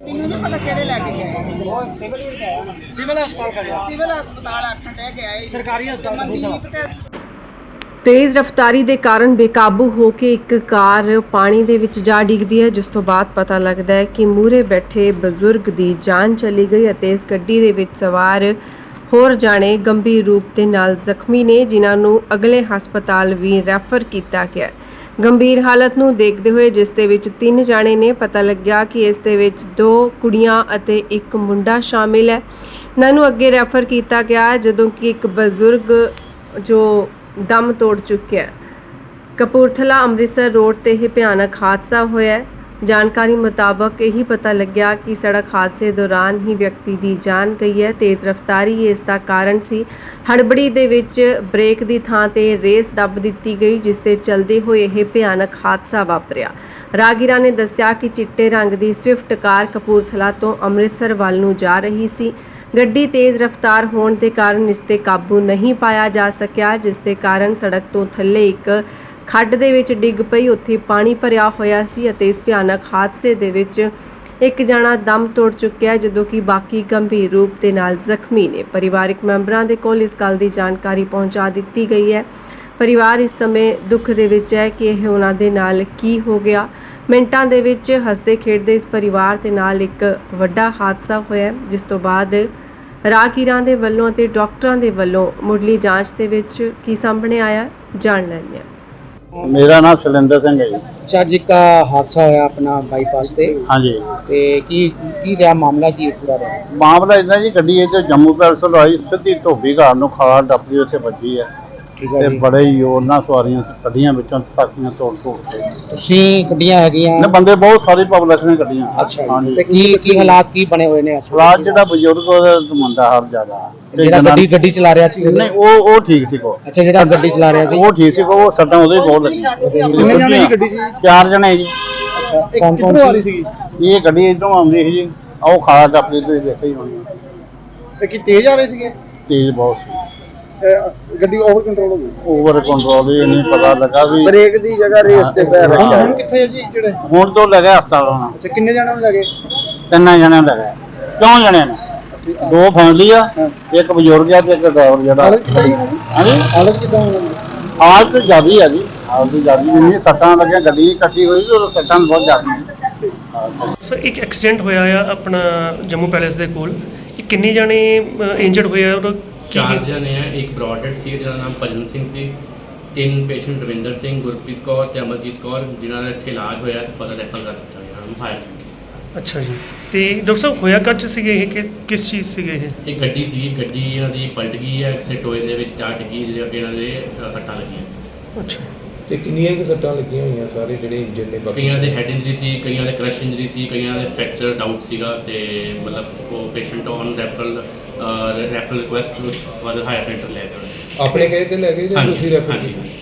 ਮੈਨੂੰ ਨਹੀਂ ਪਤਾ ਕਿਹੜੇ ਲੈ ਕੇ ਗਏ। ਉਹ ਸਿਵਲ ਵਿੱਚ ਆਇਆ। ਨਾ ਸਿਵਲ ਹਸਪਤਾਲ ਖੜਿਆ ਸਿਵਲ ਹਸਪਤਾਲ ਆਖਣ ਡੈ ਗਿਆ ਇਹ ਸਰਕਾਰੀ ਹਸਪਤਾਲ ਕਪੂਰਥਲਾ ਮਨਦੀਪ ਤੇ ਤੇਜ਼ ਰਫ਼ਤਾਰੀ ਦੇ ਕਾਰਨ ਬੇਕਾਬੂ ਹੋ ਕੇ ਇੱਕ ਕਾਰ ਪਾਣੀ ਦੇ ਵਿੱਚ ਜਾ ਡਿੱਗਦੀ ਹੈ ਜਿਸ ਤੋਂ ਬਾਅਦ ਪਤਾ ਲੱਗਦਾ ਹੈ ਕਿ ਮੂਰੇ ਬੈਠੇ ਬਜ਼ੁਰਗ ਦੀ ਜਾਨ ਚਲੀ ਗਈ ਅਤੇ ਇਸ ਗੱਡੀ ਦੇ ਵਿੱਚ ਸਵਾਰ ਹੋਰ ਜਾਣੇ ਗੰਭੀਰ ਰੂਪ ਦੇ ਨਾਲ ਜ਼ਖਮੀ ਨੇ ਜਿਨ੍ਹਾਂ ਨੂੰ ਅਗਲੇ ਹਸਪਤਾਲ ਵੀ ਰੈਫਰ ਕੀਤਾ ਗਿਆ ਹੈ। ਗੰਭੀਰ ਹਾਲਤ ਨੂੰ ਦੇਖਦੇ ਹੋਏ ਜਿਸ ਦੇ ਵਿੱਚ ਤਿੰਨ ਜਾਣੇ ਨੇ, ਪਤਾ ਲੱਗਿਆ ਕਿ ਇਸ ਦੇ ਵਿੱਚ ਦੋ ਕੁੜੀਆਂ ਅਤੇ ਇੱਕ ਮੁੰਡਾ ਸ਼ਾਮਿਲ ਹੈ। ਇਹਨਾਂ ਨੂੰ ਅੱਗੇ ਰੈਫਰ ਕੀਤਾ ਗਿਆ ਜਦੋਂ ਕਿ ਇੱਕ ਬਜ਼ੁਰਗ ਜੋ ਦਮ ਤੋੜ ਚੁੱਕਿਆ ਕਪੂਰਥਲਾ ਅੰਮ੍ਰਿਤਸਰ ਰੋਡ ਤੇ ਇਹ ਭਿਆਨਕ ਹਾਦਸਾ ਹੋਇਆ ਜਾਣਕਾਰੀ ਮੁਤਾਬਕ ਇਹੀ ਪਤਾ ਲੱਗਿਆ ਕਿ ਸੜਕ ਹਾਦਸੇ ਦੌਰਾਨ ਹੀ ਵਿਅਕਤੀ ਦੀ ਜਾਨ ਗਈ ਹੈ। ਤੇਜ਼ ਰਫ਼ਤਾਰੀ ਇਸ ਦਾ ਕਾਰਨ ਸੀ। ਹੜਬੜੀ ਦੇ ਵਿੱਚ ਬ੍ਰੇਕ ਦੀ ਥਾਂ ਤੇ ਰੇਸ ਦੱਬ ਦਿੱਤੀ ਗਈ, ਜਿਸ ਤੇ ਚਲਦੇ ਹੋਏ ਇਹ ਭਿਆਨਕ ਹਾਦਸਾ ਵਾਪਰਿਆ। ਰਾਗੀਰਾ ਨੇ ਦੱਸਿਆ ਕਿ ਚਿੱਟੇ ਰੰਗ ਦੀ ਸਵਿਫਟ ਕਾਰ ਕਪੂਰਥਲਾ ਤੋਂ ਅੰਮ੍ਰਿਤਸਰ ਵੱਲ ਨੂੰ ਜਾ ਰਹੀ ਸੀ। ਗੱਡੀ ਤੇਜ਼ ਰਫ਼ਤਾਰ ਹੋਣ ਦੇ ਕਾਰਨ ਇਸ ਤੇ ਕਾਬੂ ਨਹੀਂ ਪਾਇਆ ਜਾ ਸਕਿਆ, ਜਿਸ ਦੇ ਕਾਰਨ ਸੜਕ ਤੋਂ ਥੱਲੇ ਇੱਕ ਖੱਡ ਦੇ ਵਿੱਚ ਡਿੱਗ ਪਈ। ਉੱਥੇ ਪਾਣੀ ਭਰਿਆ ਹੋਇਆ ਸੀ ਅਤੇ ਇਸ ਭਿਆਨਕ ਹਾਦਸੇ ਦੇ ਵਿੱਚ ਇੱਕ ਜਣਾ ਦਮ ਤੋੜ ਚੁੱਕਿਆ, ਜਦੋਂ ਕਿ ਬਾਕੀ ਗੰਭੀਰ ਰੂਪ ਦੇ ਨਾਲ ਜ਼ਖਮੀ ਨੇ। ਪਰਿਵਾਰਕ ਮੈਂਬਰਾਂ ਦੇ ਕੋਲ ਇਸ ਗੱਲ ਦੀ ਜਾਣਕਾਰੀ ਪਹੁੰਚਾ ਦਿੱਤੀ ਗਈ ਹੈ। ਪਰਿਵਾਰ ਇਸ ਸਮੇਂ ਦੁੱਖ ਦੇ ਵਿੱਚ ਹੈ ਕਿ ਇਹ ਉਹਨਾਂ ਦੇ ਨਾਲ ਕੀ ਹੋ ਗਿਆ। ਮਿੰਟਾਂ ਦੇ ਵਿੱਚ ਹੱਸਦੇ ਖੇਡਦੇ ਇਸ ਪਰਿਵਾਰ ਦੇ ਨਾਲ ਇੱਕ ਵੱਡਾ ਹਾਦਸਾ ਹੋਇਆ ਜਿਸ ਤੋਂ ਬਾਅਦ ਰਾਹਗੀਰਾਂ ਦੇ ਵੱਲੋਂ ਅਤੇ ਡਾਕਟਰਾਂ ਦੇ ਵੱਲੋਂ ਮੁੱਢਲੀ ਜਾਂਚ ਦੇ ਵਿੱਚ ਕੀ ਸਾਹਮਣੇ ਆਇਆ, ਜਾਣ ਲੈਂਦੇ ਹਾਂ। ਮੇਰਾ ਨਾਮ ਸਲਿੰਦਰ ਸਿੰਘ ਹੈ ਜੀ। ਸ਼ਾਹ ਜੀ ਦਾ ਹਾਦਸਾ ਹੋਇਆ ਆਪਣਾ ਬਾਈਪਾਸ ਤੇ। ਹਾਂਜੀ। ਤੇ ਕੀ ਕੀ ਰਿਹਾ ਮਾਮਲਾ ਕੀ ਪੂਰਾ ਰਿਹਾ? ਮਾਮਲਾ ਇਦਾਂ ਜੀ ਗੱਡੀ ਇਹ ਜੋ ਜੰਮੂ ਪੈਲਸ ਲਾਈ ਸਿੱਧੀ ਧੋਬੀ ਘਰ ਨੂੰ ਖਾਲ ਟੱਪਦੀ ਉੱਥੇ ਵੱਜੀ ਹੈ ਠੀਕ ਹੈ ਤੇ ਜੀ। ਬੜੇ ਹੀ ਨਾਲ ਸਵਾਰੀਆਂ ਕੱਢੀਆਂ ਵਿੱਚੋਂ ਸਾਥੀਆਂ ਤੋੜ ਤੋੜ ਕੇ। ਤੁਸੀਂ ਗੱਡੀਆਂ ਹੈਗੀਆਂ? ਨੇ ਬੰਦੇ ਬਹੁਤ ਸਾਰੀ ਪਬਲਿਕ ਨੇ ਕੱਢੀਆਂ ਅੱਛਾ ਜੀ। ਤੇ ਕੀ ਕੀ ਹਾਲਾਤ ਕੀ ਬਣੇ ਹੋਏ ਨੇ ਇਸ ਵੇਲੇ? ਰਾਜ ਜਿਹੜਾ ਬਜ਼ੁਰਗ ਉਹਦਾ ਮੰਦਾ ਹਾਲ ਜ਼ਿਆਦਾ। ਤੇ ਜਿਹੜਾ ਜਨਾਨੀ- ਗੱਡੀ ਗੱਡੀ ਚਲਾ ਰਿਹਾ ਸੀ ਉਹਦੇ- ਨਹੀਂ ਉਹ ਉਹ ਠੀਕ ਸੀ ਕੋ ਅੱਛਾ ਜਿਹੜਾ ਗੱਡੀ ਚਲਾ ਰਿਹਾ ਸੀ? ਉਹ ਠੀਕ ਸੀ ਕੋ ਉਹ ਸੱਟਾਂ ਉਹਦੇ ਹੀ ਬਹੁਤ ਲੱਗੀਆਂ। ਕਿੰਨੇ ਜਣੇ ਦੀ ਗੱਡੀ ਸੀ। ਚਾਰ ਜਣੇ ਜੀ ਕੌਣ ਕੌਣ ਸੀ? ਇਹ ਗੱਡੀ ਇਧਰੋਂ ਆਉਂਦੀ ਸੀ ਜੀ। ਉਹ ਖਾਲਾ ਟੱਪਦੀ ਤੁਸੀਂ ਦੇਖਿਆ ਹੀ ਹੋਣੀ। ਤੇ ਕੀ ਤੇਜ਼ ਆ ਰਹੇ ਸੀਗੇ? ਤੇਜ਼ ਬਹੁਤ ਸੀ। ਗੱਡੀ ਓਵਰ ਕੰਟਰੋਲ ਹੋ ਗਈ? ਓਵਰ ਕੰਟਰੋਲ ਹੀ ਨਹੀਂ ਪਤਾ ਲੱਗਾ ਵੀ ਬ੍ਰੇਕ ਦੀ ਜਗ੍ਹਾ ਰੇਸ ਤੇ ਪੈਰ ਹਾਂ। ਰੱਖਿਆ। ਹੁਣ ਕਿੱਥੇ ਹੈ ਜੀ ਜਿਹੜੇ? ਹੁਣ ਤੋਂ ਲੱਗਾ ਹਸਪਤਾਲ ਹੋਣਾ। ਅੱਛਾ ਕਿੰਨੇ ਜਣੇ ਨੂੰ ਲੱਗੇ ਤਿੰਨਾਂ ਦਾ ਹੈ ਕਿਉਂ ਜਣਿਆਂ ਨੇ? ਦੋ ਫੈਮਿਲੀ ਆ ਇੱਕ ਬਜ਼ੁਰਗ ਆ ਤੇ ਇੱਕ ਡਰਾਈਵਰ ਜਿਹੜਾ। ਹਾਂਜੀ? ਹਾਲਤ ਕਿਦਾਂ ਹਾਲਤ ਜ਼ਿਆਦੀ ਆ ਜੀ। ਹਾਲਤ ਜ਼ਿਆਦੀ ਨਹੀਂ ਸੱਟਾਂ ਲੱਗੀਆਂ ਗੱਡੀ ਇਕੱਠੀ ਹੋਈ ਤੇ ਸੱਟਾਂ ਬਹੁਤ ਜ਼ਿਆਦੀ ਸਰ ਇੱਕ ਐਕਸੀਡੈਂਟ ਹੋਇਆ ਆ ਆਪਣਾ ਜੰਮੂ ਪੈਲੇਸ ਦੇ ਕੋਲ। ਇਹ ਕਿੰਨੇ ਜਾਣੇ ਇੰਜਰਡ ਹੋਏ ਆ? ਔਰ ਚਾਰ ਜਣੇ ਆ ਇੱਕ ਬ੍ਰੌਡਡ ਸੀ ਜਿਹਦਾ ਨਾਮ ਭਜਨ ਸਿੰਘ ਸੀ ਤਿੰਨ ਪੇਸ਼ੈਂਟ ਰਵਿੰਦਰ ਸਿੰਘ ਗੁਰਪ੍ਰੀਤ ਕੌਰ ਤੇ ਅਮਰਜੀਤ ਕੌਰ ਜਿਨ੍ਹਾਂ ਦਾ ਇੱਥੇ ਇਲਾਜ ਹੋਇਆ ਤੇ ਫਰਦਰ ਰੈਫਰ ਕਰ ਦਿੱਤਾ ਗਿਆ ਨੂੰ ਹਾਇਰ ਸੀ ਅੱਛਾ ਜੀ। ਤੇ ਡਾਕਟਰ ਸਾਹਿਬ ਹੋਇਆ ਕੱਚ ਸੀਗੇ ਇਹ? ਕਿ ਕਿਸ ਚੀਜ਼ ਸੀਗੇ ਇਹ? ਇਹ ਗੱਡੀ ਸੀ ਗੱਡੀ ਇਹਨਾਂ ਦੀ ਪਲਟ ਗਈ ਹੈ ਕਿਸੇ ਟੋਏ ਦੇ ਵਿੱਚ ਜਾ ਡਿੱਗੀ ਜਿਹਦੇ ਇਹਨਾਂ ਦੇ ਅ, ਸੱਟਾਂ ਲੱਗੀਆਂ। ਅੱਛਾ। ਤੇ ਕਿੰਨੀਆਂ ਕਿ ਸੱਟਾਂ ਲੱਗੀਆਂ ਹੋਈਆਂ ਸਾਰੇ ਜਿਹੜੇ ਇੰਜਰਡ ਨੇ ਬਾਕੀ ਕਈਆਂ ਦੇ ਹੈਡ ਇੰਜਰੀ ਸੀ ਕਈਆਂ ਦੇ ਕ੍ਰਸ਼ ਇੰਜਰੀ ਸੀ ਕਈਆਂ ਦੇ ਫ੍ਰੈਕਚਰ ਡਾਊਟ ਸੀਗਾ ਤੇ ਮਤਲਬ ਉਹ patient on referral referral request ਵਿੱਚ ਫਰਦਰ ਹਾਇਰ ਸੈਂਟਰ ਲੈ ਗਏ। ਆਪਣੇ ਕਹੇ ਤੇ ਲੈ ਗਏ ਜਾਂ ਹਾਂਜੀ, ਤੁਸੀਂ ਰੈਫਰ ਹਾਂਜੀ। ਕੀਤਾ?